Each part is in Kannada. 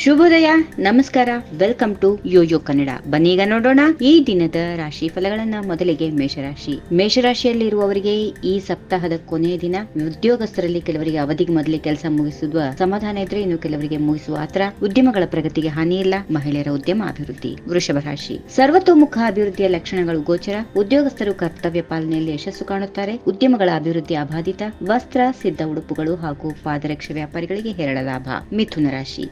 ಶುಭೋದಯ, ನಮಸ್ಕಾರ ವೆಲ್ಕಮ್ ಟು ಯೋಯೋ ಕನ್ನಡ. ಬನ್ನೀಗ ನೋಡೋಣ ಈ ದಿನದ ರಾಶಿ ಫಲಗಳನ್ನ ಮೊದಲಿಗೆ ಮೇಷರಾಶಿ. ಮೇಷರಾಶಿಯಲ್ಲಿರುವವರಿಗೆ ಈ ಸಪ್ತಾಹದ ಕೊನೆಯ ದಿನ ಉದ್ಯೋಗಸ್ಥರಲ್ಲಿ ಕೆಲವರಿಗೆ ಅವಧಿಗೆ ಮೊದಲೇ ಕೆಲಸ ಮುಗಿಸುವ ಸಮಾಧಾನ ಇದ್ರೆ ಇನ್ನು ಕೆಲವರಿಗೆ ಮುಗಿಸುವ ಆತರ ಉದ್ಯಮಗಳ ಪ್ರಗತಿಗೆ ಹಾನಿ ಇಲ್ಲ, ಮಹಿಳೆಯರ ಉದ್ಯಮ ಅಭಿವೃದ್ಧಿ. ವೃಷಭ ರಾಶಿ. ಸರ್ವತೋಮುಖ ಅಭಿವೃದ್ಧಿಯ ಲಕ್ಷಣಗಳು ಗೋಚರ. ಉದ್ಯೋಗಸ್ಥರು ಕರ್ತವ್ಯ ಪಾಲನೆಯಲ್ಲಿ ಯಶಸ್ಸು ಕಾಣುತ್ತಾರೆ. ಉದ್ಯಮಗಳ ಅಭಿವೃದ್ಧಿ ಅಬಾಧಿತ. ವಸ್ತ್ರ, ಸಿದ್ಧ ಉಡುಪುಗಳು ಹಾಗೂ ಪಾದರಕ್ಷೆ ವ್ಯಾಪಾರಿಗಳಿಗೆ ಹೇರಳ ಲಾಭ. ಮಿಥುನ ರಾಶಿ.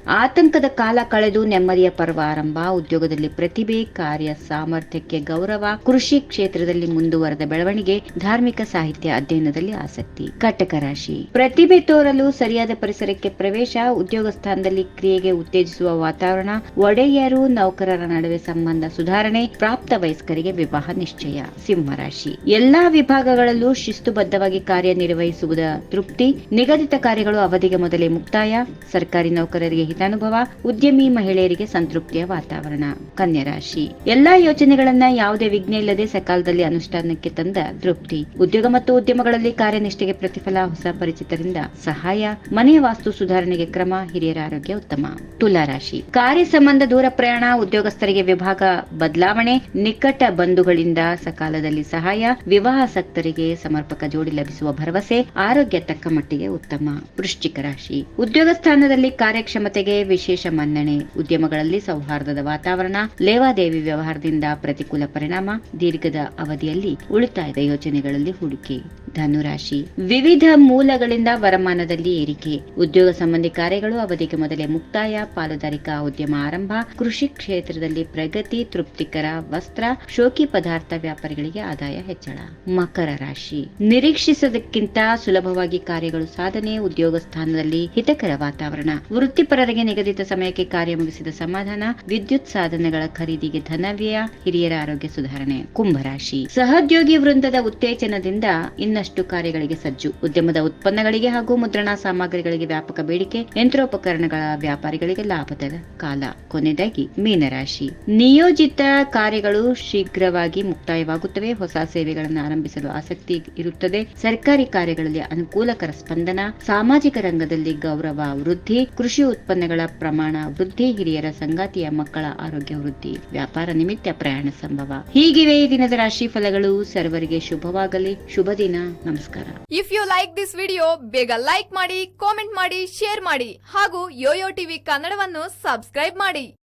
ಆತಂಕದ ಕಾಲ ಕಳೆದು ನೆಮ್ಮದಿಯ ಪರ್ವ ಆರಂಭ. ಉದ್ಯೋಗದಲ್ಲಿ ಪ್ರತಿಭೆ, ಕಾರ್ಯ, ಸಾಮರ್ಥ್ಯಕ್ಕೆ ಗೌರವ, ಕೃಷಿ ಕ್ಷೇತ್ರದಲ್ಲಿ ಮುಂದುವರೆದ ಬೆಳವಣಿಗೆ, ಧಾರ್ಮಿಕ ಸಾಹಿತ್ಯ ಅಧ್ಯಯನದಲ್ಲಿ ಆಸಕ್ತಿ. ಕಟಕ ರಾಶಿ. ಪ್ರತಿಭೆ ತೋರಲು ಸರಿಯಾದ ಪರಿಸರಕ್ಕೆ ಪ್ರವೇಶ, ಉದ್ಯೋಗ ಸ್ಥಾನದಲ್ಲಿ ಕ್ರಿಯೆಗೆ ಉತ್ತೇಜಿಸುವ ವಾತಾವರಣ, ಒಡೆಯರು, ನೌಕರರ ನಡುವೆ ಸಂಬಂಧ ಸುಧಾರಣೆ, ಪ್ರಾಪ್ತ ವಯಸ್ಕರಿಗೆ ವಿವಾಹ ನಿಶ್ಚಯ. ಸಿಂಹರಾಶಿ ಎಲ್ಲಾ ವಿಭಾಗಗಳಲ್ಲೂ ಶಿಸ್ತುಬದ್ಧವಾಗಿ ಕಾರ್ಯನಿರ್ವಹಿಸುವುದ ತೃಪ್ತಿ. ನಿಗದಿತ ಕಾರ್ಯಗಳು ಅವಧಿಗೆ ಮೊದಲೇ ಮುಕ್ತಾಯ. ಸರ್ಕಾರಿ ನೌಕರರಿಗೆ ಹಿತಾನುಭವ. ಉದ್ಯಮಿ ಮಹಿಳೆಯರಿಗೆ ಸಂತೃಪ್ತಿಯ ವಾತಾವರಣ. ಕನ್ಯಾ ರಾಶಿ. ಎಲ್ಲಾ ಯೋಜನೆಗಳನ್ನ ಯಾವುದೇ ವಿಘ್ನ ಇಲ್ಲದೆ ಸಕಾಲದಲ್ಲಿ ಅನುಷ್ಠಾನಕ್ಕೆ ತಂದ ತೃಪ್ತಿ. ಉದ್ಯೋಗ ಮತ್ತು ಉದ್ಯಮಗಳಲ್ಲಿ ಕಾರ್ಯನಿಷ್ಠೆಗೆ ಪ್ರತಿಫಲ, ಹೊಸ ಪರಿಚಿತರಿಂದ ಸಹಾಯ. ಮನೆಯ ವಾಸ್ತು ಸುಧಾರಣೆಗೆ ಕ್ರಮ, ಹಿರಿಯರ ಆರೋಗ್ಯ ಉತ್ತಮ. ತುಲಾ ರಾಶಿ. ಕಾರ್ಯ ಸಂಬಂಧ ದೂರ ಪ್ರಯಾಣ, ಉದ್ಯೋಗಸ್ಥರಿಗೆ ವಿಭಾಗ ಬದಲಾವಣೆ, ನಿಕಟ ಬಂಧುಗಳಿಂದ ಸಕಾಲದಲ್ಲಿ ಸಹಾಯ ವಿವಾಹಾಸಕ್ತರಿಗೆ ಸಮರ್ಪಕ ಜೋಡಿ ಲಭಿಸುವ ಭರವಸೆ, ಆರೋಗ್ಯ ತಕ್ಕ ಮಟ್ಟಿಗೆ ಉತ್ತಮ. ವೃಶ್ಚಿಕ ರಾಶಿ. ಉದ್ಯೋಗ ಸ್ಥಾನದಲ್ಲಿ ಕಾರ್ಯಕ್ಷಮತೆಗೆ ವಿಶೇಷ ಮನ್ನಣೆ ಉದ್ಯಮಗಳಲ್ಲಿ ಸೌಹಾರ್ದದ ವಾತಾವರಣ, ಲೇವಾದೇವಿ ವ್ಯವಹಾರದಿಂದ ಪ್ರತಿಕೂಲ ಪರಿಣಾಮ, ದೀರ್ಘದ ಅವಧಿಯಲ್ಲಿ ಉಳಿತಾಯದ ಯೋಜನೆಗಳಲ್ಲಿ ಹೂಡಿಕೆ. ಧನುರಾಶಿ. ವಿವಿಧ ಮೂಲಗಳಿಂದ ವರಮಾನದಲ್ಲಿ ಏರಿಕೆ. ಉದ್ಯೋಗ ಸಂಬಂಧಿ ಕಾರ್ಯಗಳು ಅವಧಿಗೆ ಮೊದಲೇ ಮುಕ್ತಾಯ, ಪಾಲುದಾರಿಕಾ ಉದ್ಯಮ ಆರಂಭ, ಕೃಷಿ ಕ್ಷೇತ್ರದಲ್ಲಿ ಪ್ರಗತಿ, ತೃಪ್ತಿಕರ ವಸ್ತ್ರ, ಶೋಕಿ ಪದಾರ್ಥ ವ್ಯಾಪಾರಿಗಳಿಗೆ ಆದಾಯ ಹೆಚ್ಚಳ. ಮಕರ ರಾಶಿ. ನಿರೀಕ್ಷಿಸದಕ್ಕಿಂತ ಸುಲಭವಾಗಿ ಕಾರ್ಯಗಳು ಸಾಧನೆ, ಉದ್ಯೋಗ ಸ್ಥಾನದಲ್ಲಿ ಹಿತಕರ ವಾತಾವರಣ. ವೃತ್ತಿಪರರಿಗೆ ನಿಗದಿತ ಸಮಯಕ್ಕೆ ಕಾರ್ಯ ಮುಗಿಸಿದ ಸಮಾಧಾನ, ವಿದ್ಯುತ್ ಸಾಧನಗಳ ಖರೀದಿಗೆ ಧನವ್ಯಯ, ಹಿರಿಯರ ಆರೋಗ್ಯ ಸುಧಾರಣೆ, ಕುಂಭರಾಶಿ. ಸಹೋದ್ಯೋಗಿ ವೃಂದದ ಉತ್ತೇಜನದಿಂದ ಇನ್ನಷ್ಟು ಕಾರ್ಯಗಳಿಗೆ ಸಜ್ಜು. ಉದ್ಯಮದ ಉತ್ಪನ್ನಗಳಿಗೆ ಹಾಗೂ ಮುದ್ರಣ ಸಾಮಗ್ರಿಗಳಿಗೆ ವ್ಯಾಪಕ ಬೇಡಿಕೆ, ಯಂತ್ರೋಪಕರಣಗಳ ವ್ಯಾಪಾರಿಗಳಿಗೆ ಲಾಭದ ಕಾಲ. ಕೊನೆಯದಾಗಿ, ಮೀನರಾಶಿ. ನಿಯೋಜಿತ ಕಾರ್ಯಗಳು ಶೀಘ್ರವಾಗಿ ಮುಕ್ತಾಯವಾಗುತ್ತವೆ. ಹೊಸ ಸೇವೆಗಳನ್ನು ಆರಂಭಿಸಲು ಆಸಕ್ತಿ ಇರುತ್ತದೆ. ಸರ್ಕಾರಿ ಕಾರ್ಯಗಳಲ್ಲಿ ಅನುಕೂಲಕರ ಸ್ಪಂದನ, ಸಾಮಾಜಿಕ ರಂಗದಲ್ಲಿ ಗೌರವ ವೃದ್ಧಿ, ಕೃಷಿ ಉತ್ಪನ್ನಗಳ ಪ್ರಮಾಣ ವೃದ್ಧಿ, ಹಿರಿಯರ ಸಂಗಾತಿಯ ಮಕ್ಕಳ ಆರೋಗ್ಯ ವೃದ್ಧಿ, ವ್ಯಾಪಾರ ನಿಮಿತ್ತ ಪ್ರಯಾಣ ಸಂಭವ. ಹೀಗಿವೆ ಈ ದಿನದ ರಾಶಿ ಫಲಗಳು. ಸರ್ವರಿಗೆ ಶುಭವಾಗಲಿ. ಶುಭ ದಿನ. ನಮಸ್ಕಾರ. If you like this video ಬೇಗ ಲೈಕ್ ಮಾಡಿ ಕಾಮೆಂಟ್ ಮಾಡಿ ಶೇರ್ ಮಾಡಿ ಹಾಗೂ ಯೋಯೋ ಟಿವಿ ಕನ್ನಡವನ್ನು ಸಬ್ಸ್ಕ್ರೈಬ್ ಮಾಡಿ.